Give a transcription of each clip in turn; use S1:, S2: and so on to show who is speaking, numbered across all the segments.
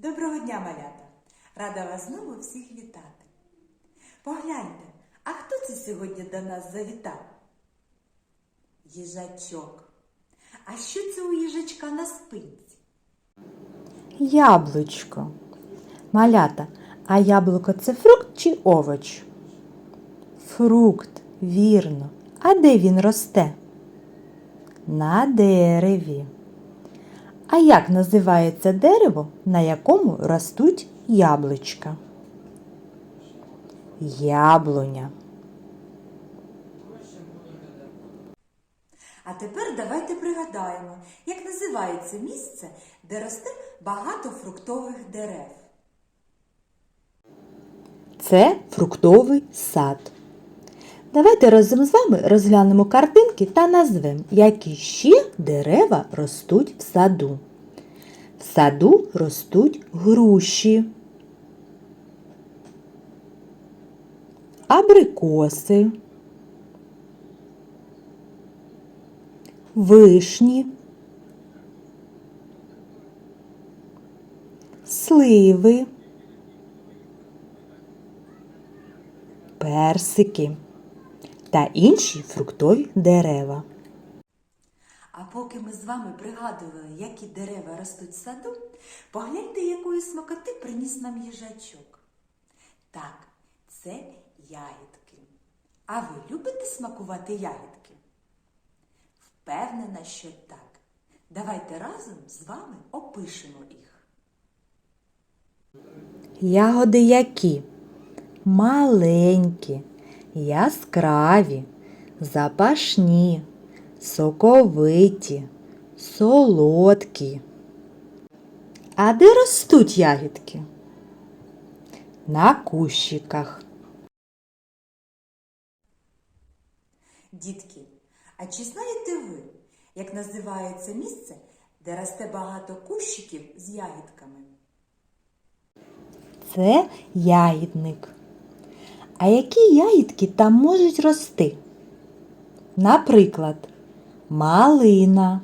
S1: Доброго дня, малята! Рада вас знову всіх вітати. Погляньте, а хто це сьогодні до нас завітав? Їжачок. А що це у їжачка на спинці?
S2: Яблучко. Малята, а яблуко це фрукт чи овоч? Фрукт, вірно. А де він росте? На дереві. А як називається дерево, на якому ростуть яблучка? Яблуня.
S1: А тепер давайте пригадаємо, як називається місце, де росте багато фруктових дерев.
S2: Це фруктовий сад. Давайте разом з вами розглянемо картинки та назвемо, які ще дерева ростуть в саду. В саду ростуть груші, абрикоси, вишні, сливи. персики та інші фруктові дерева.
S1: А поки ми з вами пригадували, які дерева ростуть в саду, погляньте, якої смакоти приніс нам їжачок. Так, це ягідки. А ви любите смакувати ягідки? Впевнена, що так. Давайте разом з вами опишемо їх.
S2: Ягоди які? Маленькі, яскраві, запашні, соковиті, солодкі. А де ростуть ягідки? На кущиках.
S1: Дітки, а чи знаєте ви, як називається місце, де росте багато кущиків з ягідками?
S2: Це ягідник. А які ягідки там можуть рости? Наприклад, малина,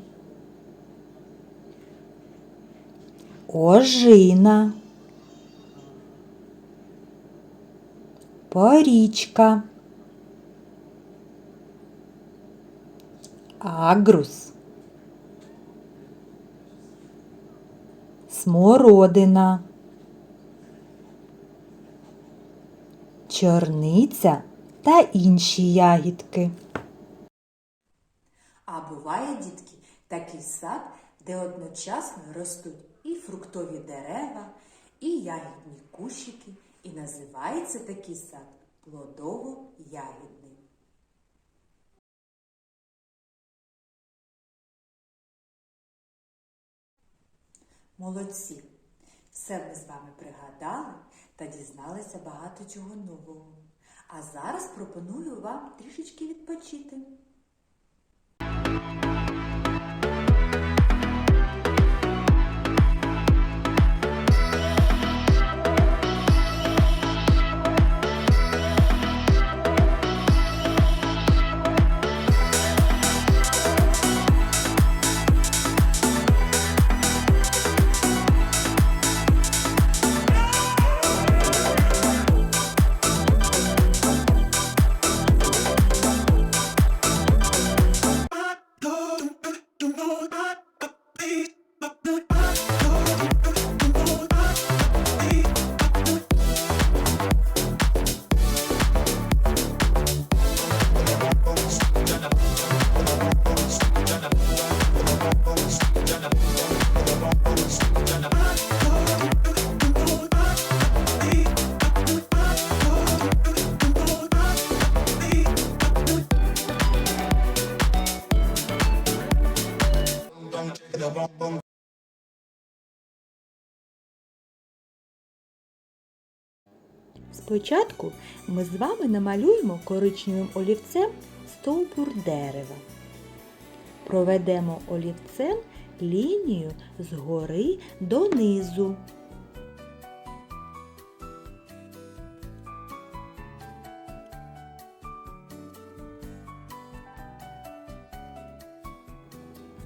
S2: ожина, порічка, агрус, смородина. Чорниця та інші ягідки.
S1: А буває, дітки, такий сад, де одночасно ростуть і фруктові дерева, і ягідні кущики, і називається такий сад плодово-ягідний. Молодці! Все ми з вами пригадали та дізналися багато чого нового. А зараз пропоную вам трішечки відпочити.
S2: Спочатку ми з вами намалюємо коричневим олівцем стовбур дерева. Проведемо олівцем лінію згори донизу.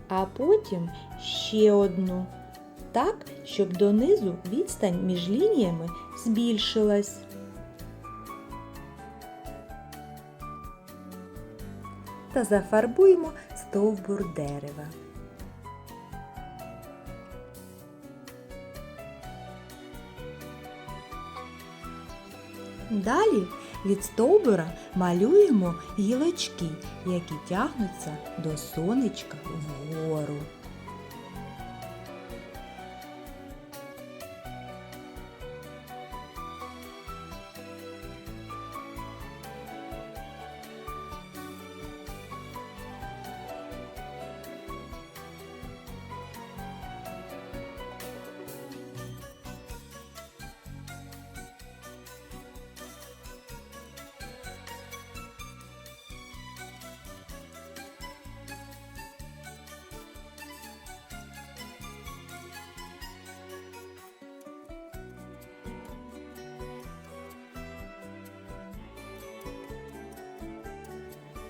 S2: А потім ще одну так, щоб донизу відстань між лініями збільшилась. Та зафарбуємо стовбур дерева. Далі від стовбура малюємо гілочки, які тягнуться до сонечка вгору.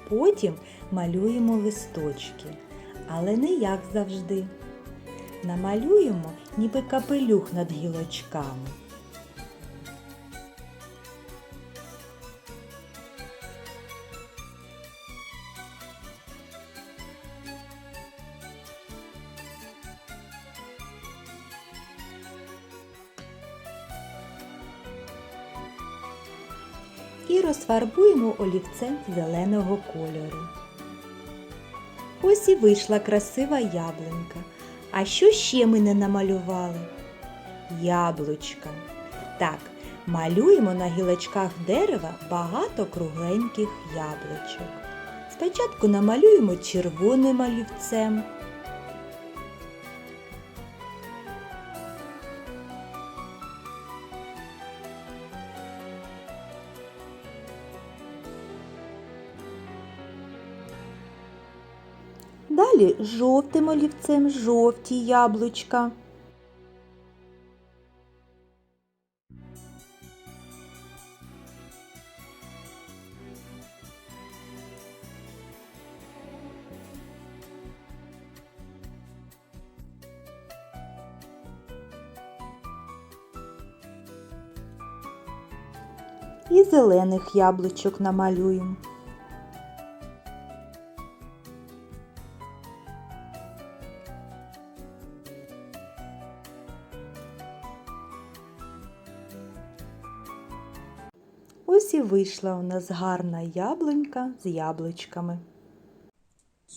S2: Потім малюємо листочки, але не як завжди. Намалюємо ніби капелюх над гілочками. І розфарбуємо олівцем зеленого кольору. Ось і вийшла красива яблунька. А що ще ми не намалювали? Яблучка. Так, малюємо на гілочках дерева багато кругленьких яблучок. Спочатку намалюємо червоним олівцем. Далі жовтим олівцем жовті яблучка. І зелених яблучок намалюємо. Ось і вийшла у нас гарна яблунька з яблучками.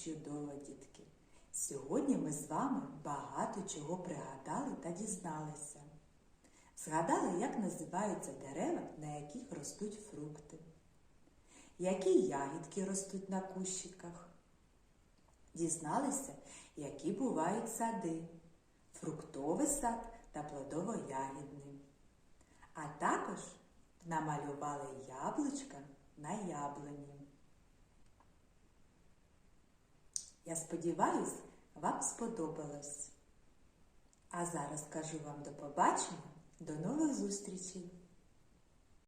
S1: Чудово, дітки! Сьогодні ми з вами багато чого пригадали та дізналися. Згадали, як називаються дерева, на яких ростуть фрукти, які ягідки ростуть на кущиках. Дізналися, які бувають сади, фруктовий сад та плодово-ягідний. Намалювали яблучка на яблуні. Я сподіваюсь, вам сподобалось. А зараз кажу вам до побачення, до нових зустрічей!